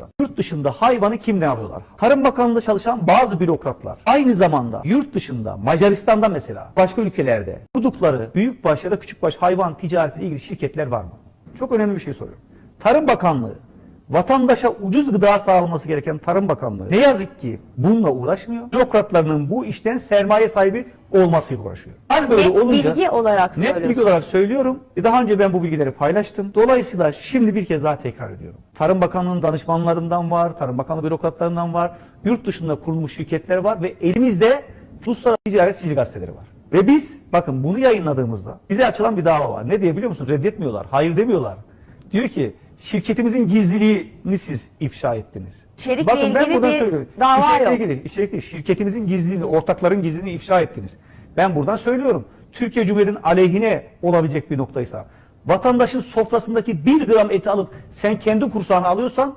burada. Yurt dışında hayvanı kimden alıyorlar? Tarım Bakanlığı'nda çalışan bazı bürokratlar aynı zamanda yurt dışında Macaristan'da mesela başka ülkelerde kurdukları büyükbaş ya da küçükbaş hayvan ticaretiyle ilgili şirketler var mı? Çok önemli bir şey soruyorum. Tarım Bakanlığı vatandaşa ucuz gıda sağlaması gereken Tarım Bakanlığı ne yazık ki bununla uğraşmıyor. Bürokratlarının bu işten sermaye sahibi olmasıyla uğraşıyor. Hal böyle Net olunca bilgi olarak net bilgi olarak söylüyorum. E, Daha önce ben bu bilgileri paylaştım. Dolayısıyla şimdi bir kez daha tekrar ediyorum. Tarım Bakanlığı'nın danışmanlarından var, Tarım Bakanlığı bürokratlarından var, yurt dışında kurulmuş şirketler var ve elimizde uluslararası ticaret sicil gazeteleri var. Ve biz bakın bunu yayınladığımızda bize açılan bir dava var. Ne diye biliyor musun? Reddetmiyorlar. Hayır demiyorlar. Diyor ki şirketimizin gizliliğini siz ifşa ettiniz. İçerikle Bakın ben buradan bir söylüyorum. dava İçerikle yok. ilgili, içerikle ilgili. şirketimizin gizliliğini, ortakların gizliliğini ifşa ettiniz. Ben buradan söylüyorum. Türkiye Cumhuriyeti'nin aleyhine olabilecek bir noktaysa, vatandaşın sofrasındaki bir gram eti alıp sen kendi kursağına alıyorsan